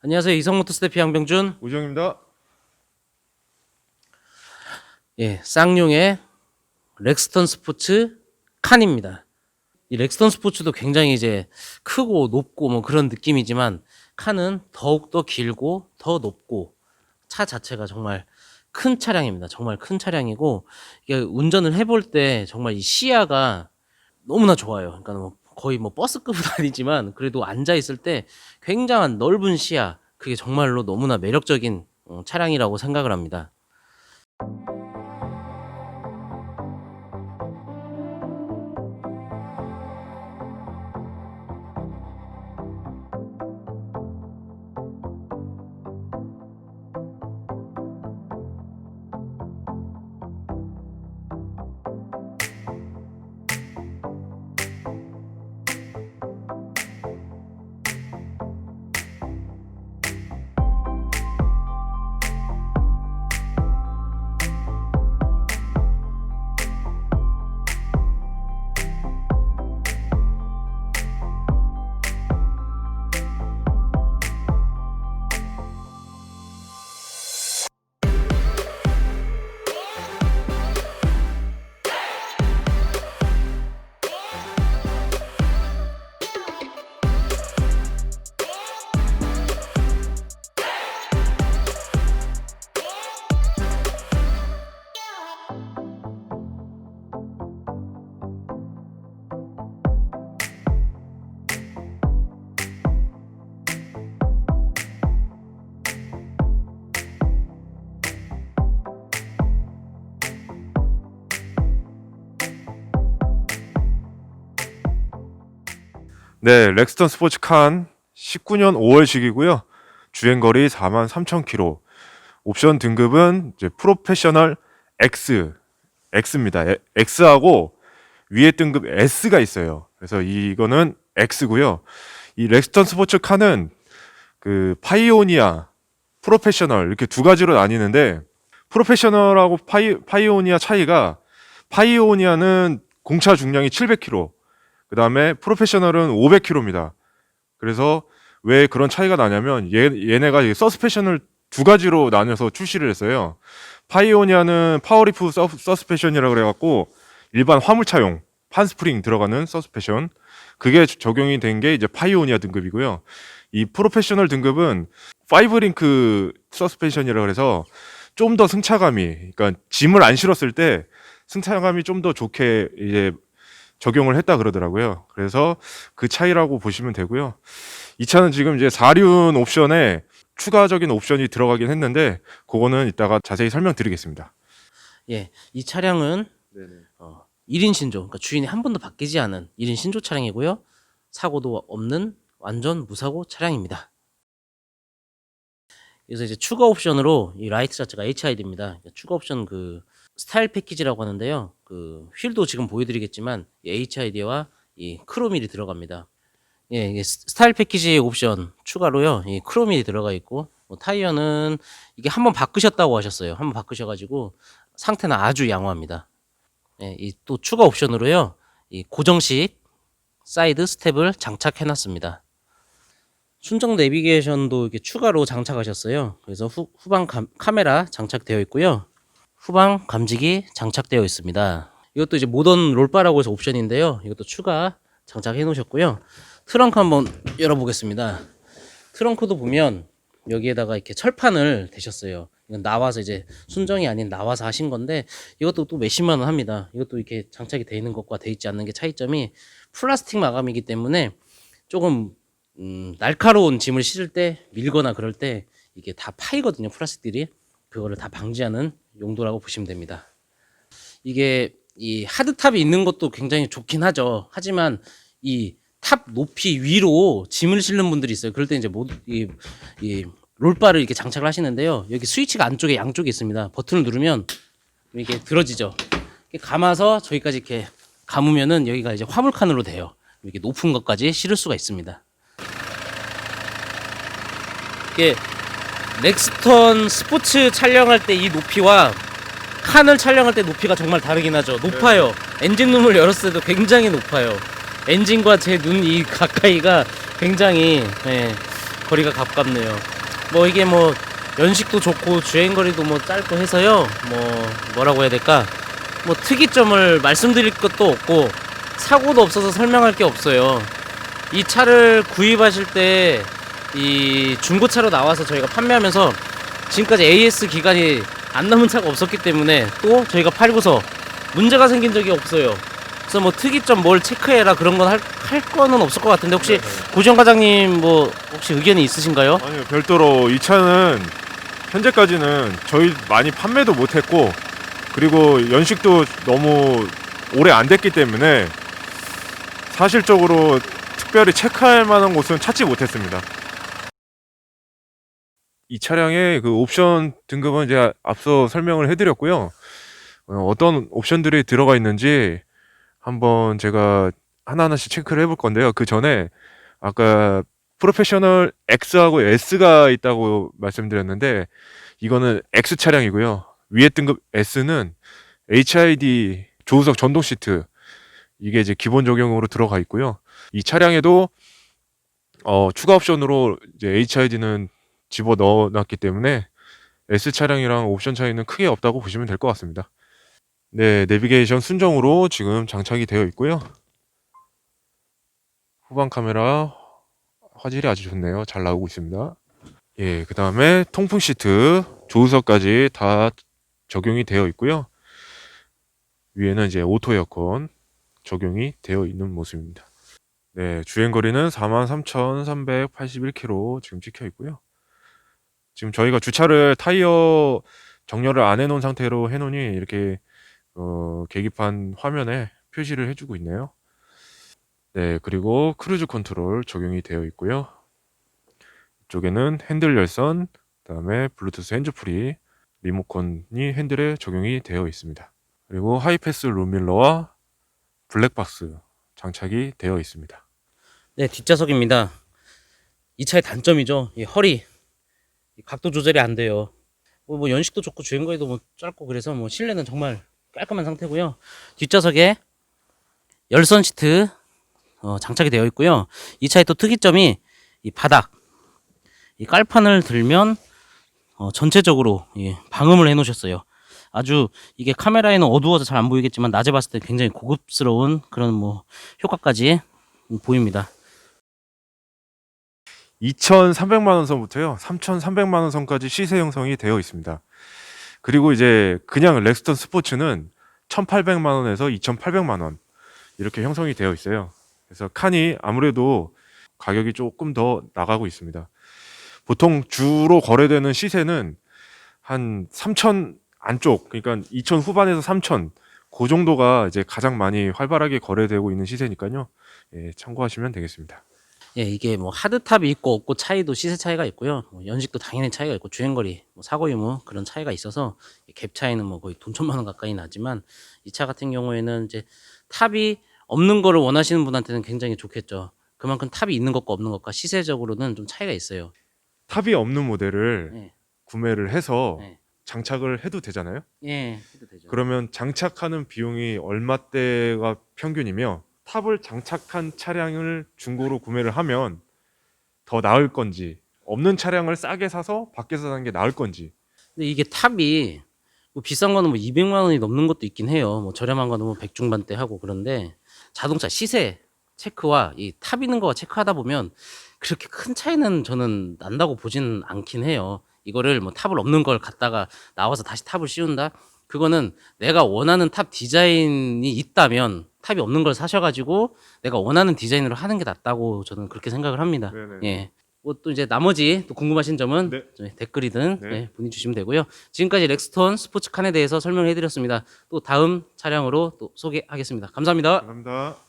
안녕하세요. 이성모터스 대표 양병준. 우정입니다. 예, 쌍용의 렉스턴 스포츠 칸입니다. 이 렉스턴 스포츠도 굉장히 이제 크고 높고 뭐 그런 느낌이지만 칸은 더욱 더 길고 더 높고 차 자체가 정말 큰 차량입니다. 정말 큰 차량이고 이게 운전을 해볼 때 정말 이 시야가 너무나 좋아요. 그러니까 뭐 거의 뭐 버스급은 아니지만 그래도 앉아 있을 때 굉장한 넓은 시야 그게 정말로 너무나 매력적인 어, 차량이라고 생각을 합니다. 네, 렉스턴 스포츠 칸 19년 5월식이고요. 주행 거리 43,000km. 옵션 등급은 이제 프로페셔널 X, X입니다. 에- X하고 위에 등급 S가 있어요. 그래서 이거는 X고요. 이 렉스턴 스포츠 칸은 그 파이오니아, 프로페셔널 이렇게 두 가지로 나뉘는데 프로페셔널하고 파이, 파이오니아 차이가 파이오니아는 공차 중량이 700kg, 그 다음에 프로페셔널은 500kg입니다. 그래서 왜 그런 차이가 나냐면 얘, 얘네가 이 서스펜션을 두 가지로 나눠서 출시를 했어요. 파이오니아는 파워리프 서, 서스펜션이라고 그래갖고 일반 화물차용 판스프링 들어가는 서스펜션 그게 적용이 된 게 이제 파이오니아 등급이고요. 이 프로페셔널 등급은 5링크 서스펜션이라고 그래서 좀 더 승차감이 그러니까 짐을 안 실었을 때 승차감이 좀 더 좋게 이제 적용을 했다 그러더라고요. 그래서 그 차이라고 보시면 되고요. 이 차는 지금 이제 4륜 옵션에 추가적인 옵션이 들어가긴 했는데 그거는 이따가 자세히 설명드리겠습니다. 예, 이 차량은 어, 1인 신조, 그러니까 주인이 한 번도 바뀌지 않은 1인 신조 차량이고요. 사고도 없는 완전 무사고 차량입니다. 그래서 이제 추가 옵션으로 이 라이트 자체가 HID입니다. 추가 옵션 그 스타일 패키지라고 하는데요. 그 휠도 지금 보여드리겠지만 이 HID와 이 크로밀이 들어갑니다. 예, 스타일 패키지 옵션 추가로요. 이 크로밀이 들어가 있고 뭐 타이어는 이게 한번 바꾸셨다고 하셨어요. 한번 바꾸셔가지고 상태는 아주 양호합니다. 예, 이 또 추가 옵션으로요. 이 고정식 사이드 스텝을 장착해놨습니다. 순정 내비게이션도 이렇게 추가로 장착하셨어요. 그래서 후, 후방 감- 카메라 장착되어 있고요. 후방 감지기 장착되어 있습니다. 이것도 이제 모던 롤바라고 해서 옵션인데요. 이것도 추가 장착해 놓으셨고요. 트렁크 한번 열어보겠습니다. 트렁크도 보면 여기에다가 이렇게 철판을 대셨어요. 이건 나와서 이제 순정이 아닌 나와서 하신 건데 이것도 또 몇십만 원 합니다. 이것도 이렇게 장착이 돼 있는 것과 돼 있지 않는 게 차이점이 플라스틱 마감이기 때문에 조금 음, 날카로운 짐을 실을 때 밀거나 그럴 때 이게 다 파이거든요. 플라스틱들이 그거를 다 방지하는 용도라고 보시면 됩니다. 이게 이 하드탑이 있는 것도 굉장히 좋긴 하죠. 하지만 이 탑 높이 위로 짐을 실는 분들이 있어요. 그럴 때 이제 모두 이, 이 롤바를 이렇게 장착을 하시는데요. 여기 스위치가 안쪽에 양쪽에 있습니다. 버튼을 누르면 이게 들어지죠. 이렇게 감아서 저기까지 이렇게 감으면은 여기가 이제 화물 칸으로 돼요. 이렇게 높은 것까지 실을 수가 있습니다. 이게 렉스턴 스포츠 촬영할 때 이 높이와 칸을 촬영할 때 높이가 정말 다르긴 하죠. 높아요. 엔진 룸을 열었을 때도 굉장히 높아요. 엔진과 제 눈 이 가까이가 굉장히 예, 거리가 가깝네요. 뭐 이게 뭐 연식도 좋고 주행 거리도 뭐 짧고 해서요. 뭐 뭐라고 해야 될까? 뭐 특이점을 말씀드릴 것도 없고 사고도 없어서 설명할 게 없어요. 이 차를 구입하실 때 이 중고차로 나와서 저희가 판매하면서 지금까지 AS 기간이 안 남은 차가 없었기 때문에 또 저희가 팔고서 문제가 생긴 적이 없어요. 그래서 뭐 특이점 뭘 체크해라 그런 건할할 거는 없을 것 같은데 혹시 고지영 과장님 뭐 혹시 의견이 있으신가요? 아니요, 별도로 이 차는 현재까지는 저희 많이 판매도 못했고 그리고 연식도 너무 오래 안 됐기 때문에 사실적으로 특별히 체크할 만한 곳은 찾지 못했습니다. 이 차량의 그 옵션 등급은 이제 앞서 설명을 해드렸고요. 어, 어떤 옵션들이 들어가 있는지 한번 제가 하나하나씩 체크를 해볼 건데요. 그 전에 아까 프로페셔널 X하고 S가 있다고 말씀드렸는데 이거는 X 차량이고요. 위에 등급 S는 HID 조수석 전동 시트 이게 이제 기본 적용으로 들어가 있고요. 이 차량에도 어, 추가 옵션으로 이제 HID는 집어 넣어놨기 때문에 S 차량이랑 옵션 차이는 크게 없다고 보시면 될 것 같습니다. 네, 내비게이션 순정으로 지금 장착이 되어 있고요. 후방 카메라 화질이 아주 좋네요. 잘 나오고 있습니다. 예, 그 다음에 통풍 시트, 조수석까지 다 적용이 되어 있고요. 위에는 이제 오토 에어컨 적용이 되어 있는 모습입니다. 네, 주행 거리는 43,381km 지금 찍혀 있고요. 지금 저희가 주차를 타이어 정렬을 안 해놓은 상태로 해놓으니 이렇게 어, 계기판 화면에 표시를 해주고 있네요. 네, 그리고 크루즈 컨트롤 적용이 되어 있고요. 이쪽에는 핸들 열선, 그다음에 블루투스 핸즈프리, 리모컨이 핸들에 적용이 되어 있습니다. 그리고 하이패스 룸밀러와 블랙박스 장착이 되어 있습니다. 네, 뒷좌석입니다. 이 차의 단점이죠. 이 허리 이 각도 조절이 안 돼요. 뭐, 뭐 연식도 좋고 주행 거리도 뭐 짧고 그래서 뭐 실내는 정말 깔끔한 상태고요. 뒷좌석에 열선 시트 어, 장착이 되어 있고요. 이 차의 또 특이점이 이 바닥 이 깔판을 들면 어, 전체적으로 이 방음을 해 놓으셨어요. 아주 이게 카메라에는 어두워서 잘 안 보이겠지만 낮에 봤을 때 굉장히 고급스러운 그런 뭐 효과까지 보입니다. 2,300만 원 선부터요. 3,300만 원 선까지 시세 형성이 되어 있습니다. 그리고 이제 그냥 렉스턴 스포츠는 1,800만 원에서 2,800만 원 이렇게 형성이 되어 있어요. 그래서 칸이 아무래도 가격이 조금 더 나가고 있습니다. 보통 주로 거래되는 시세는 한 3천 안쪽, 그러니까 2천 후반에서 3천 그 정도가 이제 가장 많이 활발하게 거래되고 있는 시세니까요. 예, 참고하시면 되겠습니다. 예, 이게 뭐 하드탑이 있고 없고 차이도 시세 차이가 있고요. 뭐 연식도 당연히 차이가 있고 주행거리, 뭐 사고 유무 그런 차이가 있어서 갭 차이는 뭐 거의 돈 천만 원 가까이 나지만 이 차 같은 경우에는 이제 탑이 없는 거를 원하시는 분한테는 굉장히 좋겠죠. 그만큼 탑이 있는 것과 없는 것과 시세적으로는 좀 차이가 있어요. 탑이 없는 모델을 네. 구매를 해서 네. 장착을 해도 되잖아요. 예, 해도 되죠. 그러면 장착하는 비용이 얼마대가 평균이며 탑을 장착한 차량을 중고로 구매를 하면 더 나을 건지 없는 차량을 싸게 사서 밖에서 사는 게 나을 건지 근데 이게 탑이 뭐 비싼 거는 뭐 200만 원이 넘는 것도 있긴 해요. 뭐 저렴한 거는 뭐 100중반대 하고 그런데 자동차 시세 체크와 이 탑 있는 거와 체크하다 보면 그렇게 큰 차이는 저는 난다고 보지는 않긴 해요. 이거를 뭐 탑을 없는 걸 갖다가 나와서 다시 탑을 씌운다? 그거는 내가 원하는 탑 디자인이 있다면 탑이 없는 걸 사셔가지고 내가 원하는 디자인으로 하는 게 낫다고 저는 그렇게 생각을 합니다. 네네. 예. 뭐또 이제 나머지 또 궁금하신 점은 네. 댓글이든 네. 네, 문의 주시면 되고요. 지금까지 렉스톤 스포츠칸에 대해서 설명을 해드렸습니다. 또 다음 차량으로 또 소개하겠습니다. 감사합니다. 감사합니다.